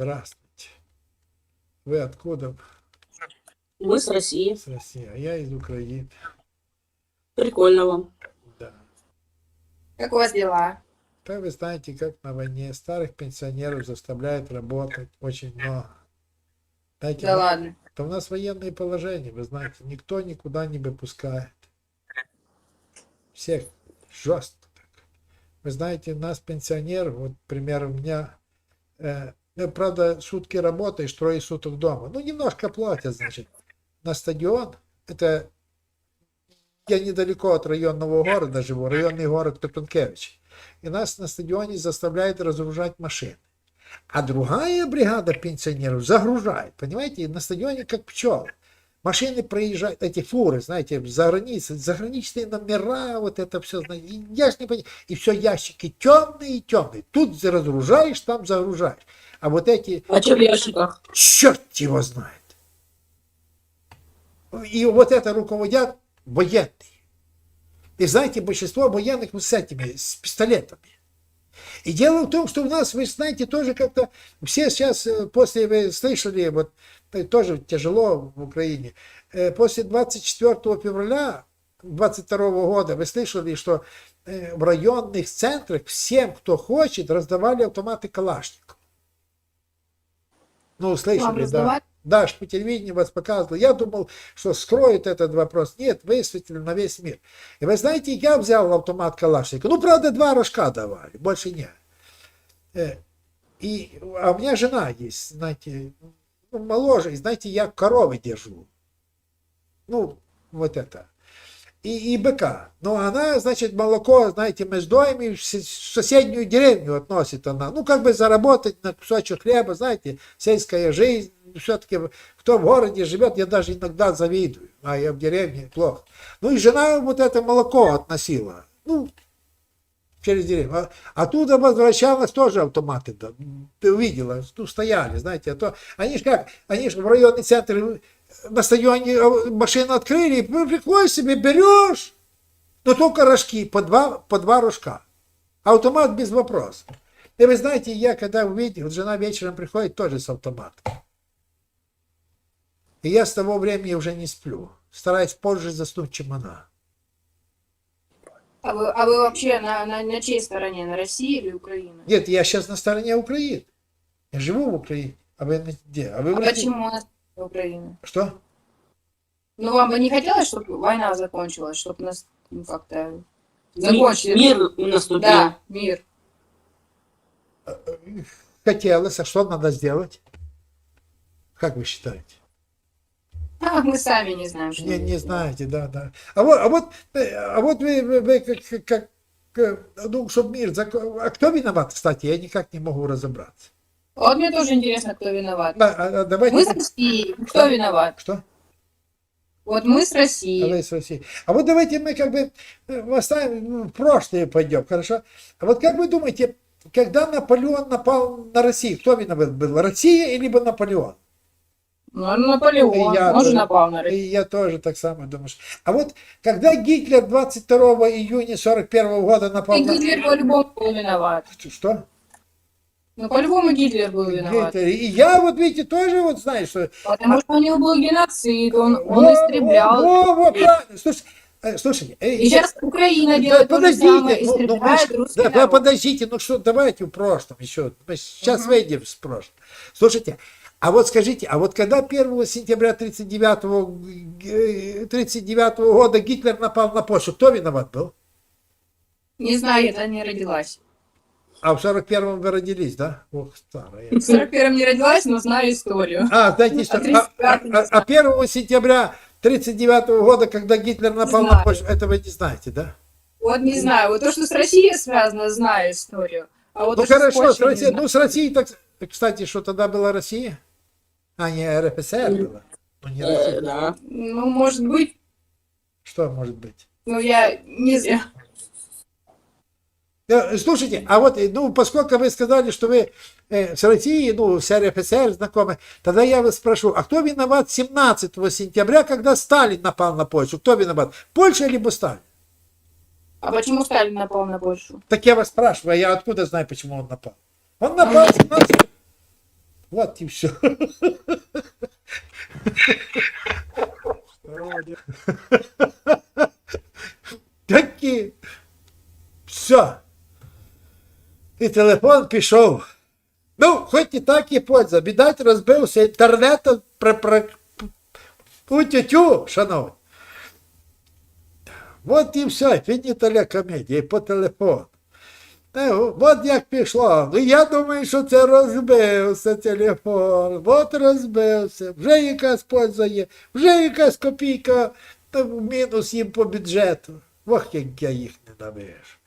Здравствуйте. Вы откуда? Мы с России. С России. А я из Украины. Прикольно вам. Да. Как у вас дела? Да вы знаете, как на войне старых пенсионеров заставляют работать очень много. Знаете, Да ну, ладно. то у нас военные положения, вы знаете, никто никуда не выпускает. Всех жестко так. Вы знаете, нас пенсионеров, вот, например, у меня, э, правда, сутки работаешь, трое суток дома. Ну, немножко платят, значит. На стадион, это я недалеко от районного города живу, районный город Топенкевич. И нас на стадионе заставляют разгружать машины. А другая бригада пенсионеров загружает, понимаете, на стадионе как пчелы. Машины проезжают, эти фуры, знаете, за границей, заграничные номера, вот это все, знаете, я ж не понимаю, и все ящики темные и темные. Тут разгружаешь, там загружаешь. А вот эти, А что в ящиках? черт его знает. И вот это руководят военные. И знаете, большинство военных вот с этими, с пистолетами. И дело в том, что у нас, вы знаете, тоже как-то все сейчас, э, после, вы слышали, вот э, тоже тяжело в Украине, э, после 24 февраля 22 года вы слышали, что в районных центрах всем, кто хочет, раздавали автоматы Калашников. Ну, слышали, да. Да, ж по телевидению вас показывал. Я думал, что скроют этот вопрос. Нет, высветили на весь мир. И вы знаете, я взял автомат Калашникова. Ну, правда, два рожка давали, больше нет. Э, И, а у меня жена есть, знаете, ну, моложе, и знаете, я коровы держу. Ну, вот это. И, и быка. Но она, значит, молоко, знаете, мы с доями в соседнюю деревню относит она. Ну, как бы заработать на кусочек хлеба, знаете, сельская жизнь. Все-таки кто в городе живет, я даже иногда завидую. А я в деревне плохо. Ну, и жена вот это молоко относила. Ну, через деревню. А- Оттуда возвращалась тоже автоматы. Ты увидела, ну, стояли, знаете. А то, они же как, они же в районный центр на стадионе э, машину открыли, и приходишь себе, берешь, но только рожки, по два, по два рожка. Автомат без вопросов. И вы знаете, я когда увидел, вот жена вечером приходит тоже с автоматом. И я с того времени уже не сплю. Стараюсь позже заснуть, чем она. А вы, а вы вообще на, на, на чьей стороне? На России или Украины? Нет, я сейчас на стороне Украины. Я живу в Украине. А вы где? А вы в А России? почему у нас Украина? Что? Ну, вам бы не хотелось, чтобы война закончилась, чтобы нас ну, как-то закончили? Мир наступил. Да, мир. Хотелось. А что надо сделать? Как вы считаете? А, мы сами не знаем, что Не, не знаете, да, да. А вот, а вот, а вот вы, вы, вы как, как, э, ну, чтобы мир закон... А кто виноват, кстати, я никак не могу разобраться. Вот мне тоже интересно, кто виноват. Да, а, а давайте... Мы с Россией. Кто виноват? Что? Вот мы с А Россией. вы с Россией. А вот давайте мы как бы э, оставим, ну, в прошлое пойдем, хорошо? А вот как вы думаете, когда Наполеон напал на Россию, кто виноват был? Россия или бы Наполеон? Ну, Наполеон. И я Он же тоже- напал на И Россию. я тоже так само думаю. что- А вот когда Гитлер 22 июня 41 года напал И на... Гитлер по-любому был виноват. Что? Ну, по-любому Гитлер был виноват. Гитлер. И я вот, видите, тоже вот знаю, что... Потому что у него был геноцид, он, он Во, истреблял. Во, во, во. Слушай, э, слушайте, э, И сейчас Украина да делает то же самое, подождите, ну, ну, мы да, народ. подождите, ну что, давайте в прошлом еще. Мы сейчас выйдем с прошлого. Слушайте, а вот скажите, а вот когда 1 сентября 39, 39 года Гитлер напал на Польшу, кто виноват был? Не знаю, я не родилась. А в 41-м вы родились, да? Ох, старая. В 41-м не родилась, но знаю историю. А, знаете, что, а, а- а- а 1 сентября 39 года, когда Гитлер напал на Знаю. Польшу, это вы не знаете, да? Вот не знаю, вот то, что с Россией связано, знаю историю. А вот Ну то, что с хорошо, с Россией, ну с Россией, так, кстати, что тогда была Россия? А, не РФСР была. Ну не Э, Россия. да. Ну, может быть, Что может быть? но я не знаю. Э, Слушайте, а вот, э, ну, поскольку вы сказали, что вы э, с Россией, ну, с РФСР знакомы, тогда я вас спрошу, а кто виноват 17 сентября, когда Сталин напал на Польшу? Кто виноват? Польша либо Сталин? А почему Сталин напал на Польшу? Так я вас спрашиваю, а я откуда знаю, почему он напал? Он напал 17 От і все. Такі. Все. І телефон пішов. Ну, хоч і так і польза. Бідать розбився інтернетом у тютю, шановні. От і все, фініталя комедія по телефону. От як пішло. Ну я думаю, що це розбився телефон. От розбився. Вже якась польза є, вже якась копійка мінус їм по бюджету. Ох, як я їх ненавижу.